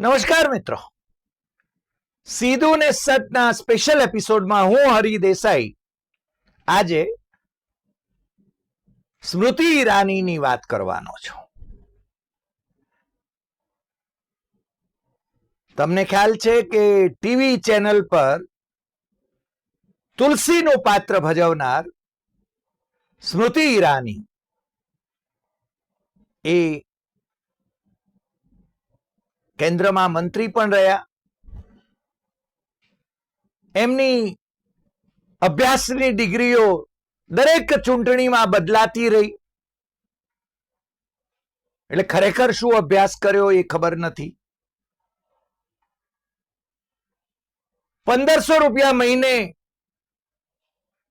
નમસ્કાર મિત્રો. સીધું ને સટના સ્પેશિયલ એપિસોડમાં હું હરી દેસાઈ. આજે સ્મૃતિ ઈરાનીની વાત કરવાનો છું. તમને ખ્યાલ છે કે ટીવી ચેનલ પર તુલસીનું પાત્ર ભજવનાર સ્મૃતિ ઈરાની એ કેન્દ્રમાં મંત્રી પણ રહ્યા. એમની અભ્યાસની ડિગ્રીઓ દરેક ચૂંટણીમાં બદલાતી રહી. એટલે ખરેખર શું અભ્યાસ કર્યો એ ખબર નથી. પંદરસો રૂપિયા મહિને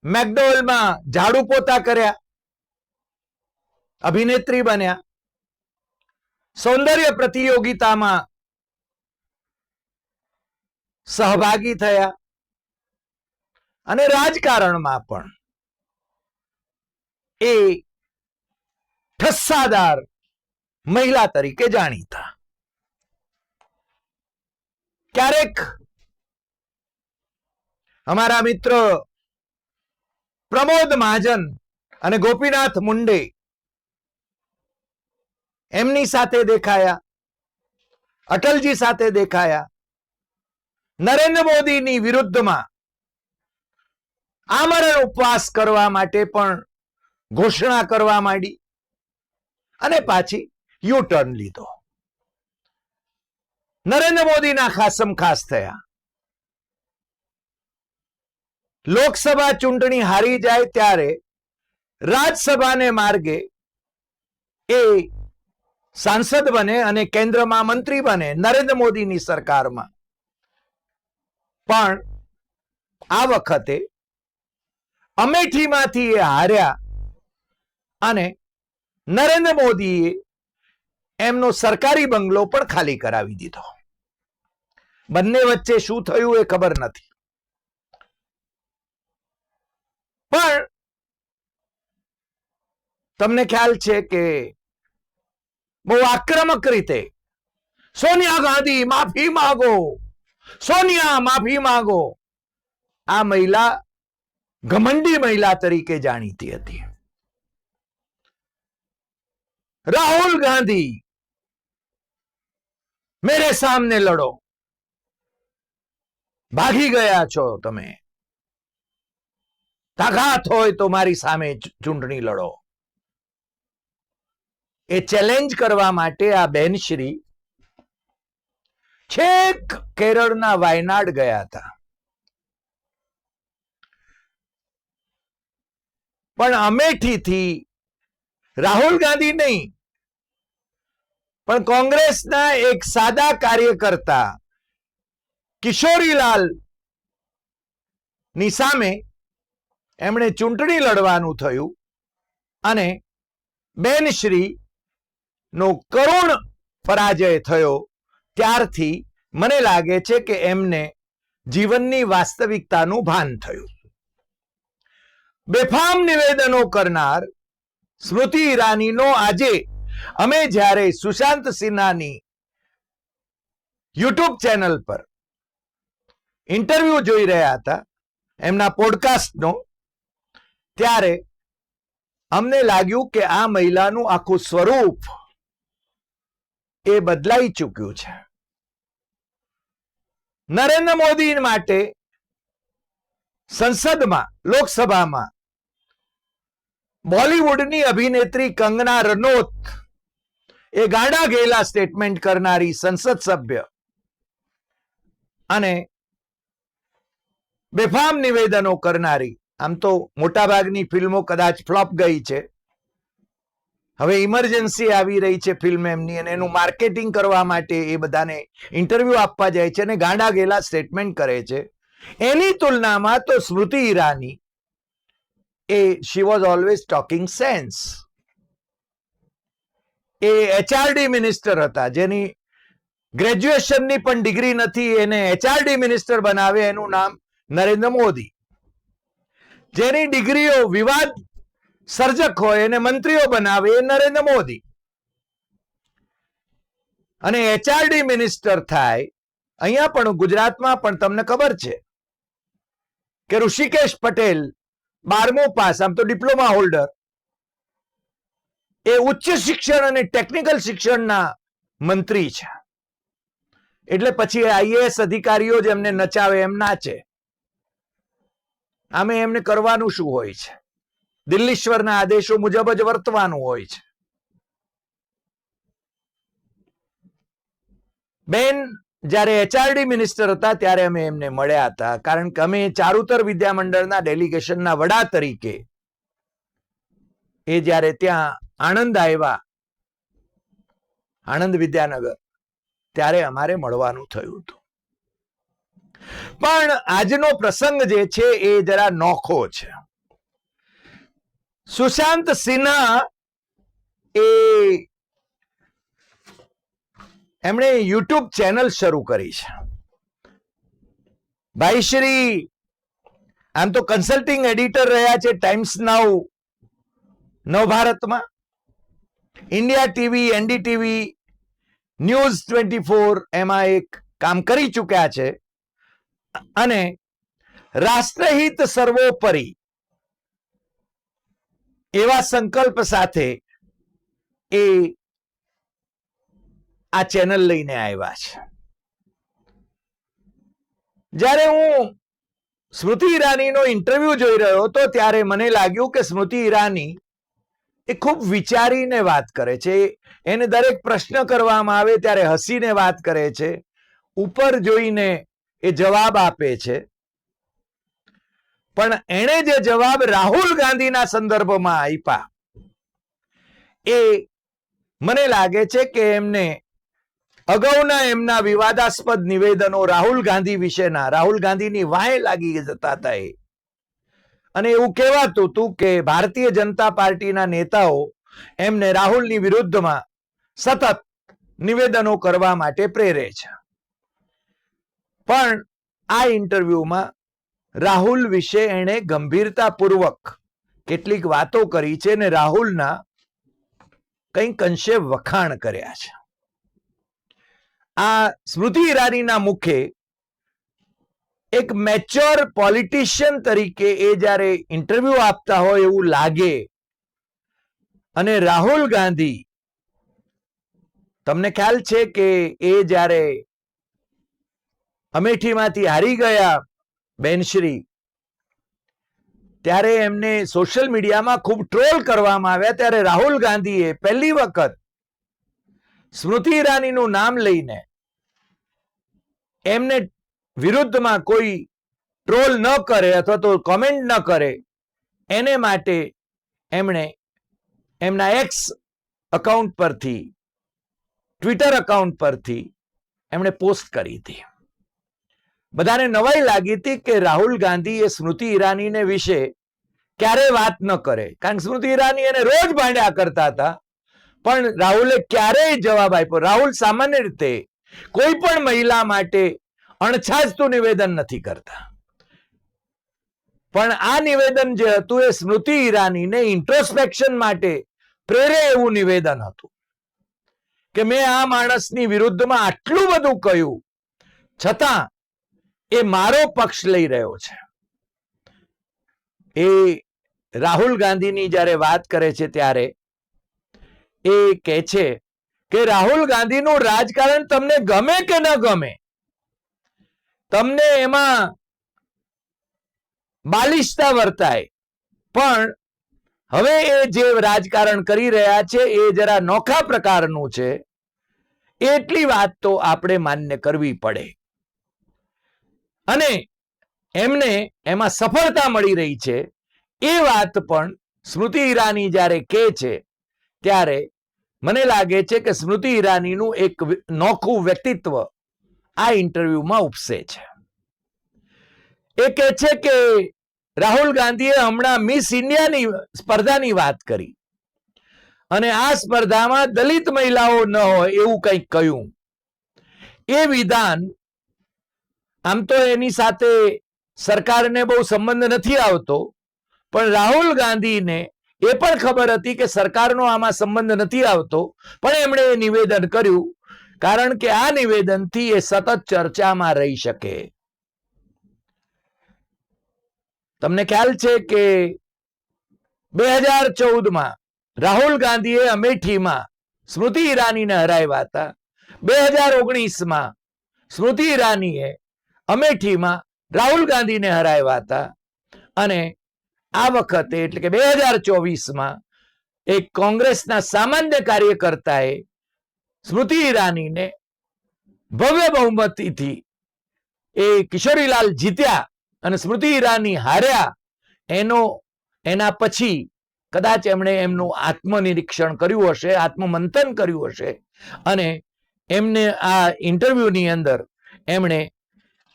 મેકડોવલમાં ઝાડુ પોતા કર્યા. અભિનેત્રી બન્યા. સૌંદર્ય પ્રતિયોગિતામાં સહભાગી થયા. અને રાજકારણમાં પણ એ ઠસ્સાદાર મહિલા તરીકે જાણીતા. ક્યારેક અમારા મિત્ર પ્રમોદ મહાજન અને ગોપીનાથ મુંડે એમની સાથે દેખાયા, અટલજી સાથે દેખાયા નરેન્દ્ર મોદીની વિરુદ્ધમાં આમરણ ઉપવાસ કરવા માટે પણ ઘોષણા કરવા માંડી અને પાછી યુ ટર્ન લીધો. નરેન્દ્ર મોદીના ખાસમ ખાસ થયા. લોકસભા ચૂંટણી હારી જાય ત્યારે રાજ્યસભાને માર્ગે એ સાંસદ બને અને કેન્દ્રમાં મંત્રી બને નરેન્દ્ર મોદીની સરકારમાં. પણ આ વખતે અમેઠીમાંથી એ હાર્યા અને નરેન્દ્ર મોદીએ એમનો સરકારી બંગલો પણ ખાલી કરાવી દીધો. બંને વચ્ચે શું થયું એ ખબર નથી. પણ તમને ખ્યાલ છે કે બહુ આક્રમક રીતે સોનિયા ગાંધી, માફી માંગો. સોનિયા, માફી માંગો. આ મહિલા ઘમંડી મહિલા તરીકે જાણીતી હતી. રાહુલ ગાંધી, મેરે સામને લડો. ભાગી ગયા છો તમે. તાકાત હોય તો મારી સામે ચૂંટણી લડો. એ ચેલેન્જ કરવા માટે આ બેનશ્રી છેક કેરળના વાયનાડ ગયા હતા. પણ અમેઠીથી રાહુલ ગાંધી નહીં, પણ કોંગ્રેસના એક સાદા કાર્યકર્તા કિશોરીલાલની સામે એમણે ચૂંટણી લડવાનું થયું અને બેનશ્રી નો કરુણ પરાજય થયો. ત્યારથી મને લાગે છે કે એમને જીવનની વાસ્તવિકતાનું ભાન થયું. બેફામ નિવેદનો કરનાર સ્મૃતિ ઈરાનીનો આજે અમે જ્યારે સુશાંત સિન્હાની યુટ્યુબ ચેનલ પર ઇન્ટરવ્યુ જોઈ રહ્યા હતા, એમના પોડકાસ્ટનો, ત્યારે અમને લાગ્યું કે આ મહિલાનું આખું સ્વરૂપ એ બદલાઈ ચૂક્યું છે. નરેન્દ્ર મોદી માટે સંસદમાં, લોકસભામાં બોલિવૂડની અભિનેત્રી કંગના રનોત એ ગાડા ગયેલા સ્ટેટમેન્ટ કરનારી સંસદ સભ્ય અને બેફામ નિવેદનો કરનારી, આમ તો મોટાભાગની ફિલ્મો કદાચ ફ્લોપ ગઈ છે હવે ઇમરજન્સી આવી રહી છે ફિલ્મ એમની અને એનું માર્કેટિંગ કરવા માટે એ બધાને ઇન્ટરવ્યુ આપવા જાય છે અને ગાંડા ગેલા સ્ટેટમેન્ટ કરે છે. એની તુલનામાં તો સ્મૃતિ ઈરાની એ she was always talking sense A HRD minister હતા, જેની ગ્રેજ્યુએશનની પણ ડિગ્રી નથી, એને એચઆરડી મિનિસ્ટર બનાવે, એનું નામ નરેન્દ્ર મોદી. જેની ડિગ્રીઓ વિવાદ સર્જક હોય એને મંત્રીઓ બનાવે એ નરેન્દ્ર મોદી. અને એચઆરડી મિનિસ્ટર થાય, અહીંયા પણ ગુજરાતમાં પણ તમને ખબર છે કે ઋષિકેશ પટેલ બારમો પાસ, આમ તો ડિપ્લોમા હોલ્ડર, એ ઉચ્ચ શિક્ષણ અને ટેકનિકલ શિક્ષણના મંત્રી છે. એટલે પછી આઈએએસ અધિકારીઓ જ એમને નચાવે એમ નાચે આમે એમને કરવાનું શું હોય છે? દિલ્હીશ્વરના આદેશો મુજબ જ વર્તવાનું હોય છે. બેન, જ્યારે એચઆરડી મિનિસ્ટર હતા, ત્યારે અમે એમને મળ્યા હતા. કારણ કે અમે ચારુતર વિદ્યામંડળના ડેલિગેશનના વડા તરીકે એ જ્યારે ત્યાં આણંદ આવ્યા, આણંદ વિદ્યાનગર, ત્યારે અમારે મળવાનું થયું હતું. પણ આજનો પ્રસંગ જે છે એ જરા નોખો છે. સુશાંત સિન્હા એમણે યુટ્યુબ ચેનલ શરૂ કરી છે. ભાઈ શ્રી, આમ તો કન્સલ્ટિંગ એડિટર રહ્યા છે Times Now, નવભારતમાં. India TV, NDTV, news twenty four એમાં એક કામ કરી ચૂક્યા છે. અને રાષ્ટ્રહિત સર્વોપરી એવા સંકલ્પ સાથે એ આ ચેનલ લઈને આવ્યા છે. જ્યારે હું સ્મૃતિ ઈરાનીનો ઇન્ટરવ્યુ જોઈ રહ્યો હતો, ત્યારે મને લાગ્યું કે સ્મૃતિ ઈરાની એ ખૂબ વિચારીને વાત કરે છે. એને દરેક પ્રશ્ન કરવામાં આવે, ત્યારે હસીને વાત કરે છે. ઉપર જોઈને એ જવાબ આપે છે. પણ એણે જે જવાબ રાહુલ ગાંધીના સંદર્ભમાં આપ્યા એ મને લાગે છે કે એમને અગાઉના એમના વિવાદાસ્પદ નિવેદનો રાહુલ ગાંધી વિશેના, રાહુલ ગાંધીની વાય લાગી જતા હતા એ. અને એવું કહેવાતું હતું કે ભારતીય જનતા પાર્ટીના નેતાઓ એમને રાહુલની વિરુદ્ધમાં સતત નિવેદનો કરવા માટે પ્રેરે છે. પણ આ ઇન્ટરવ્યુમાં રાહુલ વિશે એણે ગંભીરતાપૂર્વક કેટલીક વાતો કરી છે અને રાહુલના કંઈક અંશે વખાણ કર્યા છે. આ સ્મૃતિ ઈરાનીના મુખે એક મેચ્યોર પોલિટિશિયન તરીકે એ જ્યારે ઇન્ટરવ્યુ આપતા હોય એવું લાગે અને રાહુલ ગાંધી, તમને ખ્યાલ છે કે એ જ્યારે અમેઠીમાંથી હારી ગયા બેનશ્રી ત્યારે એમને સોશિયલ મીડિયામાં ખૂબ ટ્રોલ કરવામાં આવ્યા. ત્યારે રાહુલ ગાંધીએ પહેલી વખત સ્મૃતિ ઈરાનીનું નામ લઈને એમને વિરુદ્ધમાં કોઈ ટ્રોલ ન કરે અથવા તો કોમેન્ટ ન કરે, એને માટે એમણે એમના એક્સ અકાઉન્ટ પરથી ટ્વિટર અકાઉન્ટ પરથી એમણે પોસ્ટ કરી હતી. બધાને નવાઈ લાગી હતી કે રાહુલ ગાંધી એ સ્મૃતિ ઈરાનીને વિશે ક્યારે વાત ન કરે. કારણ કે સ્મૃતિ ઈરાની એને રોજ ભાંડ્યા કરતા હતા. પણ રાહુલે ક્યારેય જવાબ આપ્યો. રાહુલ સામાન્ય રીતે કોઈ પણ મહિલા માટે અણછાજતું નિવેદન નથી કરતા. પણ આ નિવેદન જે હતું એ સ્મૃતિ ઈરાનીને ઇન્ટ્રોસ્પેક્શન માટે પ્રેરે એવું નિવેદન હતું. કે મેં આ માણસની વિરુદ્ધમાં આટલું બધું કહ્યું. છતાં એ મારો પક્ષ લઈ રહ્યો છે. એ રાહુલ ગાંધીની જ્યારે વાત કરે છે ત્યારે એ કહે છે કે રાહુલ ગાંધીનું રાજકારણ તમને ગમે કે ન ગમે? તમને એમાં બાલિશતા વર્તાય. પણ હવે એ જે રાજકારણ કરી રહ્યા છે એ જરા નોખા પ્રકારનું છે. એટલી વાત તો આપણે માન્ય કરવી પડે. અને એમને એમાં સફળતા મળી રહી છે. એ વાત પણ સ્મૃતિ ઈરાની જ્યારે કહે છે, ત્યારે મને લાગે છે કે સ્મૃતિ ઈરાનીનું એક નોખું વ્યક્તિત્વ આ ઇન્ટરવ્યુમાં ઉપસે છે. એ કહે છે કે રાહુલ ગાંધીએ હમણાં મિસ ઇન્ડિયાની સ્પર્ધાની વાત કરી. અને આ સ્પર્ધામાં દલિત મહિલાઓ ન હોય એવું કંઈક કહ્યું. એ વિધાન આમ તો એની સાથે સરકારને બહુ સંબંધ નથી આવતો, પણ રાહુલ ગાંધીને એ પણ ખબર હતી કે સરકારનો આમાં સંબંધ નથી આવતો, પણ એમણે એ નિવેદન કર્યું, કારણ કે આ નિવેદનથી એ સતત ચર્ચામાં રહી શકે. તમને ખ્યાલ છે કે બે હજાર ચૌદમાં રાહુલ ગાંધીએ અમેઠીમાં સ્મૃતિ ઈરાનીને હરાવ્યા હતા. બે હજાર ઓગણીસમાં સ્મૃતિ ઈરાનીએ અમેઠીમાં રાહુલ ગાંધીને હરાવ્યા હતા. અને આ વખતે એટલે કે બે હજાર ચોવીસમાં એક કોંગ્રેસના સામાન્ય કાર્યકર્તાએ સ્મૃતિ ઈરાનીને ભવ્ય બહુમતીથી એ કિશોરીલાલ જીત્યા અને સ્મૃતિ ઈરાની હાર્યા. એનો, એના પછી કદાચ એમણે એમનું આત્મનિરીક્ષણ કર્યું હશે, આત્મમંથન કર્યું હશે. અને એમને આ ઇન્ટરવ્યુની અંદર એમણે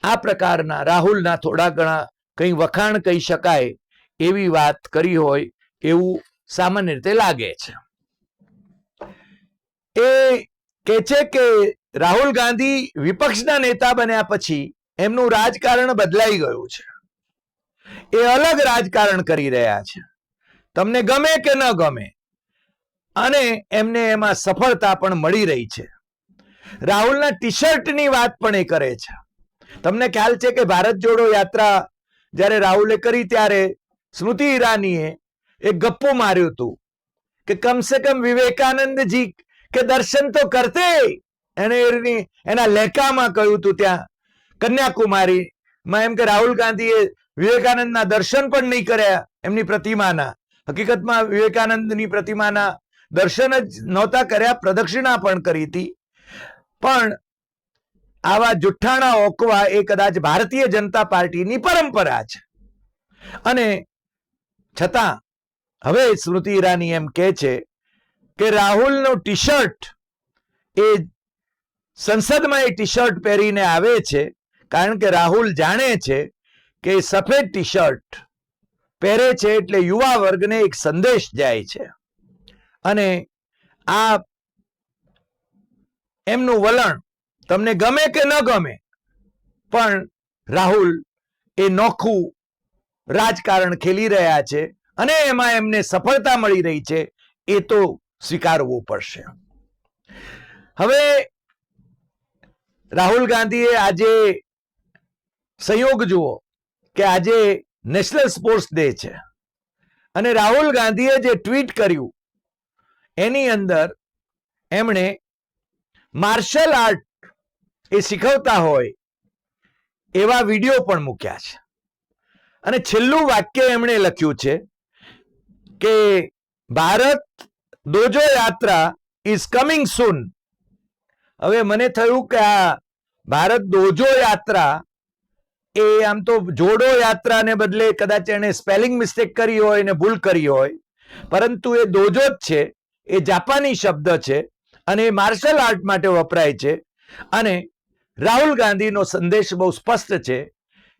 આ પ્રકારના રાહુલના થોડા ઘણા કંઈ વખાણ કહી શકાય એવી વાત કરી હોય એવું સામાન્ય રીતે લાગે છે. એ કે છે કે રાહુલ ગાંધી વિપક્ષના નેતા બન્યા પછી એમનું રાજકારણ બદલાઈ ગયું છે. એ અલગ રાજકારણ કરી રહ્યા છે. તમને ગમે કે ન ગમે, અને એમને એમાં સફળતા પણ મળી રહી છે. રાહુલના ટી શર્ટની વાત પણ એ કરે છે. તમને ખ્યાલ છે કે ભારત જોડો યાત્રા જ્યારે રાહુલે કરી ત્યારે સ્મૃતિ ઈરાનીએ એક ગપ્પો માર્યું હતો કે કમસે કમ વિવેકાનંદજી કે દર્શન તો કરતે એને, એના લેખામાં કહ્યું હતું ત્યાં કન્યાકુમારી માં એમ કે રાહુલ ગાંધીએ વિવેકાનંદના દર્શન પણ નહીં કર્યા એમની પ્રતિમાના. હકીકતમાં વિવેકાનંદની પ્રતિમાના દર્શન જ નહોતા કર્યા, પ્રદક્ષિણા પણ કરી હતી. પણ આવા જુઠ્ઠાણા ઓકવા એ કદાચ ભારતીય જનતા પાર્ટીની પરંપરા છે. અને છતાં, હવે સ્મૃતિ ઈરાની એમ કહે છે કે રાહુલનું ટી શર્ટ એ સંસદમાં એ ટી શર્ટ પહેરીને આવે છે કારણ કે રાહુલ જાણે છે કે સફેદ ટી શર્ટ પહેરે છે એટલે યુવા વર્ગને એક સંદેશ જાય છે. અને આ એમનું વલણ તમને ગમે કે ન ગમે, પણ રાહુલ એ નોખું રાજકારણ ખેલી રહ્યા છે અને એમાં એમને સફળતા મળી રહી છે, એ તો સ્વીકારવું પડશે. હવે રાહુલ ગાંધીએ આજે સંયોગ જુઓ કે આજે નેશનલ સ્પોર્ટ્સ ડે છે અને રાહુલ ગાંધીએ જે ટ્વીટ કર્યું, એની અંદર એમણે માર્શલ આર્ટ એ શીખવતા હોય, એવા વીડિયો પણ મૂક્યા છે. અને છેલ્લું વાક્ય એમણે લખ્યું છે કે, ભારત દોજો યાત્રા ઇઝ કમિંગ સૂન હવે મને થયું કે આ ભારત દોજો યાત્રા એ આમ તો જોડો યાત્રાને બદલે કદાચ એને સ્પેલિંગ મિસ્ટેક કરી હોય ને ભૂલ કરી હોય, પરંતુ એ દોજો જ છે, એ જાપાની શબ્દ છે અને એ માર્શલ આર્ટ માટે વપરાય છે. અને રાહુલ ગાંધીનો સંદેશ બહુ સ્પષ્ટ છે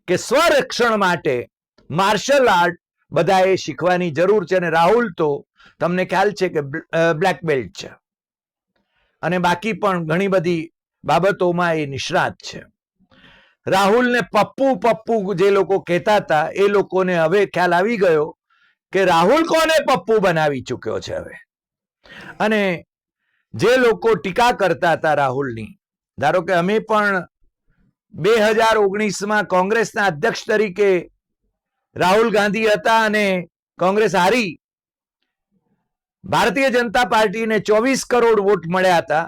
કે સ્વરક્ષણ માટે માર્શલ આર્ટ બધાએ શીખવાની જરૂર છે અને રાહુલ તો તમને ખ્યાલ છે કે બ્લેક બેલ્ટ છે. અને બાકી પણ ઘણી બધી બાબતોમાં એ નિષ્ણાત છે. રાહુલને પપ્પુ પપ્પુ જે લોકો કહેતા હતા એ લોકોને હવે ખ્યાલ આવી ગયો કે રાહુલ કોને પપ્પુ બનાવી ચૂક્યો છે હવે? અને જે લોકો ટીકા કરતા હતા રાહુલની ધારો કે અમે પણ બે હજાર ઓગણીસમાં કોંગ્રેસના અધ્યક્ષ તરીકે રાહુલ ગાંધી હતા અને કોંગ્રેસ હારી, ભારતીય જનતા પાર્ટીને ચોવીસ કરોડ વોટ મળ્યા હતા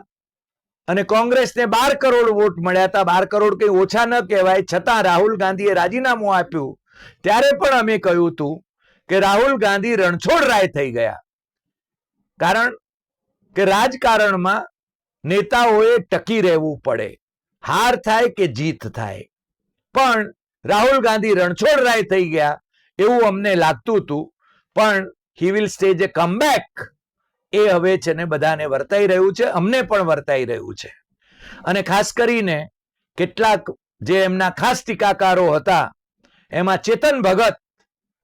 અને કોંગ્રેસને બાર કરોડ વોટ મળ્યા હતા. બાર કરોડ કંઈ ઓછા ન કહેવાય, છતાં રાહુલ ગાંધીએ રાજીનામું આપ્યું. ત્યારે પણ અમે કહ્યું હતું કે રાહુલ ગાંધી રણછોડ રાય થઈ ગયા. કારણ કે રાજકારણમાં નેતાઓએ ટકી રહેવું પડે. હાર થાય કે જીત થાય. પણ રાહુલ ગાંધી રણછોડ રાય થઈ ગયા એવું અમને લાગતું હતું. પણ he will stage a comeback એ હવે છે ને બધાને વર્તાઈ રહ્યું છે, અમને પણ વર્તાઈ રહ્યું છે. અને ખાસ કરીને કેટલાક જે એમના ખાસ ટીકાકારો હતા, એમાં ચેતન ભગત,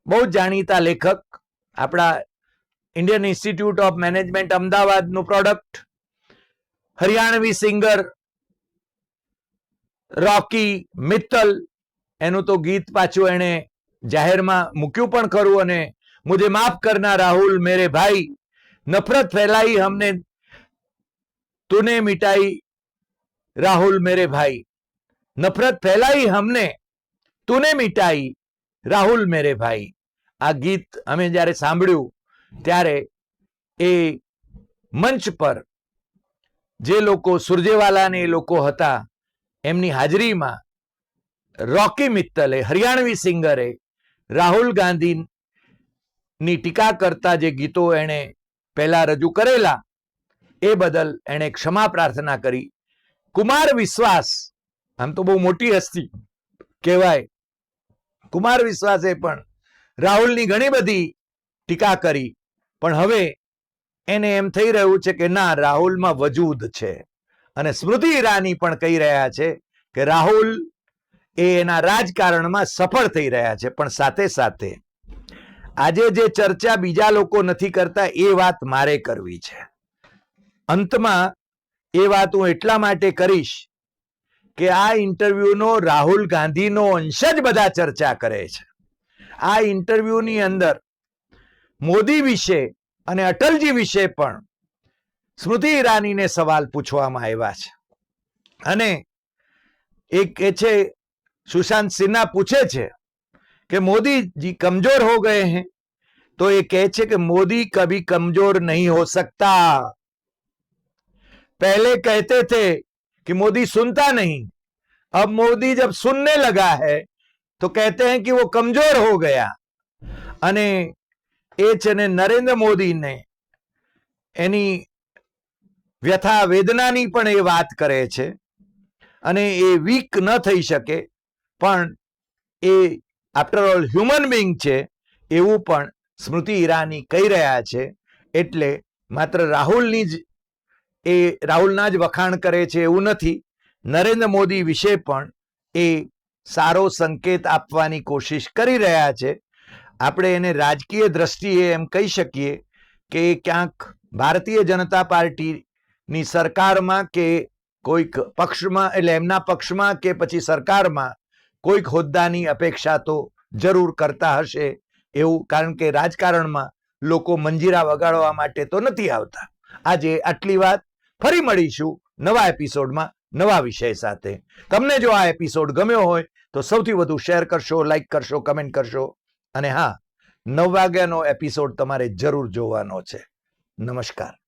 બહુ જાણીતા લેખક, આપણા ઇન્ડિયન ઇન્સ્ટિટ્યૂટ ઓફ મેનેજમેન્ટ અમદાવાદનું પ્રોડક્ટ હરિયાણવી સિંગર રોકી મિત્તલ, એનું તો ગીત પાછું એણે જાહેરમાં મૂક્યું પણ ખરું અને મુજે માફ કરના રાહુલ, મેરે ભાઈ, નફરત ફેલાઈ હમને, તુને મિટાઈ રાહુલ, મેરે ભાઈ, નફરત ફેલાઈ હમને, તુને મિટાઈ રાહુલ, મેરે ભાઈ. આ ગીત અમે જ્યારે સાંભળ્યું ત્યારે એ મંચ પર જે લોકો સુરજેવાલા ને એ લોકો હતા, એમની હાજરીમાં રોકી મિત્તલે, હરિયાણવી સિંગરે રાહુલ ગાંધી ની ટીકા કરતા જે ગીતો એણે પહેલા રજૂ કરેલા, એ બદલ એણે ક્ષમા પ્રાર્થના કરી. કુમાર વિશ્વાસ, આમ તો બહુ મોટી હસ્તી કહેવાય, કુમાર વિશ્વાસે પણ રાહુલની ઘણી બધી ટીકા કરી, પણ હવે એને એમ થઈ રહ્યું છે કે ના, રાહુલમાં વજૂદ છે. અને સ્મૃતિ ઈરાની પણ કહી રહ્યા છે કે રાહુલ એ એના રાજકારણમાં સફળ થઈ રહ્યા છે, પણ સાથે સાથે આજે જે ચર્ચા બીજા લોકો નથી કરતા એ વાત મારે કરવી છે. અંતમાં એ વાત હું એટલા માટે કરીશ કે આ ઇન્ટરવ્યુનો રાહુલ ગાંધીનો અંશ જ બધા ચર્ચા કરે છે. આ ઇન્ટરવ્યુની અંદર મોદી વિશે અને અટલજી વિશે પણ સ્મૃતિ ઈરાનીને સવાલ પૂછવામાં આવ્યા છે અને એ કે છે સુશાંત સિન્હા પૂછે છે कि मोदी जी कमजोर हो गए हैं तो ये कहे છે कि मोदी कभी कमजोर नहीं हो सकता पहले कहते थे कि मोदी सुनता नहीं अब मोदी जब सुनने लगा है तो कहते हैं कि वो कमजोर हो गया અને એ છે ને નરેન્દ્ર મોદીને એની વ્યથા વેદનાની પણ એ વાત કરે છે અને એ વીક ન થઈ શકે, પણ એ આફ્ટર ઓલ હ્યુમન બિંગ છે એવું પણ સ્મૃતિ ઈરાની કહી રહ્યા છે, એટલે માત્ર રાહુલની જ એ રાહુલના જ વખાણ કરે છે એવું નથી, નરેન્દ્ર મોદી વિશે પણ એ સારો સંકેત આપવાની કોશિશ કરી રહ્યા છે આપણે એને રાજકીય દ્રષ્ટિએ એમ કહી શકીએ કે ક્યાંક ભારતીય જનતા પાર્ટીની સરકારમાં કે કોઈક પક્ષમાં, એટલે એમના પક્ષમાં કે પછી સરકારમાં કોઈક હોદ્દાની અપેક્ષા તો જરૂર કરતા હશે એવું, કારણ કે રાજકારણમાં લોકો મંજીરા વગાડવા માટે તો નથી આવતા. આજે આટલી વાત ફરી મળીશું નવા એપિસોડમાં નવા વિષય સાથે. તમને જો આ એપિસોડ ગમ્યો હોય તો સૌથી વધુ શેર કરશો, લાઈક કરશો, કમેન્ટ કરશો. અને હા નવ વાગ્યાનો એપિસોડ તમારે જરૂર જોવાનો છે. નમસ્કાર.